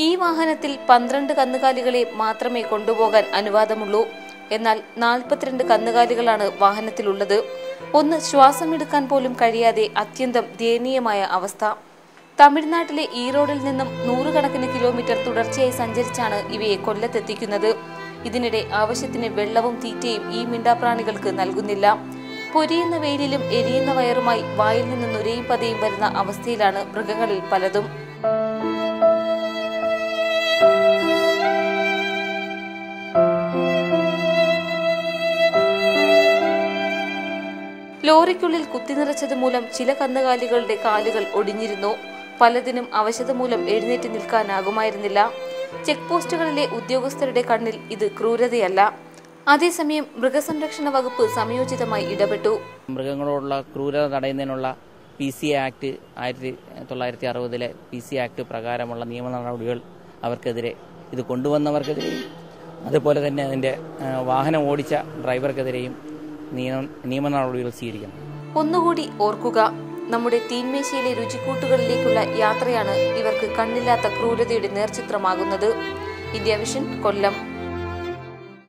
വാഹനത്തിൽ പന്ത്രണ്ട് കന്നുകാലികളെ മാത്രമേ കൊണ്ടുപോകാൻ അനുവാദമുള്ളൂ. എന്നാൽ നാൽപ്പത്തിരണ്ട് കന്നുകാലികളാണ് വാഹനത്തിലുള്ളത്. ഒന്ന് ശ്വാസമെടുക്കാൻ പോലും കഴിയാതെ അത്യന്തം ദയനീയമായ അവസ്ഥ. തമിഴ്നാട്ടിലെ ഈറോഡിൽ നിന്നും നൂറുകണക്കിന് കിലോമീറ്റർ തുടർച്ചയായി സഞ്ചരിച്ചാണ് ഇവയെ കൊല്ലത്തെത്തിക്കുന്നത്. ഇതിനിടെ ആവശ്യത്തിന് വെള്ളവും തീറ്റയും ഈ മിണ്ടാപ്രാണികൾക്ക് നൽകുന്നില്ല. പൊരിയുന്ന വെയിലിലും എരിയുന്ന വയറുമായി വായിൽ നിന്ന് നുരയും പതയും വരുന്ന അവസ്ഥയിലാണ് മൃഗങ്ങളിൽ പലതും. ലോറിക്കുള്ളിൽ കുത്തിനിറച്ചത് മൂലം ചില കന്നുകാലികളുടെ കാലുകൾ ഒടിഞ്ഞിരുന്നു. പലതിനും അവശത മൂലം എഴുന്നേറ്റ് നിൽക്കാനാകുമായിരുന്നില്ല. ചെക്ക് പോസ്റ്റുകളിലെ ഉദ്യോഗസ്ഥരുടെ കണ്ണിൽ ഇത് ക്രൂരതയല്ല. അതേസമയം മൃഗസംരക്ഷണ വകുപ്പ് സമയോചിതമായി ഇടപെട്ടു. മൃഗങ്ങളോടുള്ള ക്രൂരത തടയുന്നതിനുള്ള പി സി ആക്ട് ആയിരത്തി തൊള്ളായിരത്തി അറുപതിലെ പി സി ആക്ട് പ്രകാരമുള്ള നിയമ നടപടികൾ അവർക്കെതിരെ ഇത് കൊണ്ടുവന്നവർക്കെതിരെയും അതുപോലെ തന്നെ അതിന്റെ വാഹനം ഓടിച്ച ഡ്രൈവർക്കെതിരെയും നിയമ നടപടികൾ സ്വീകരിക്കണം. ഒന്നുകൂടി ഓർക്കുക നമ്മുടെ തീന്മേശയിലെ രുചിക്കൂട്ടുകളിലേക്കുള്ള യാത്രയാണ് ഇവർക്ക് കണ്ണില്ലാത്ത ക്രൂരതയുടെ നേർചിത്രമാകുന്നത്. ഇന്ത്യ വിഷൻ കൊല്ലം.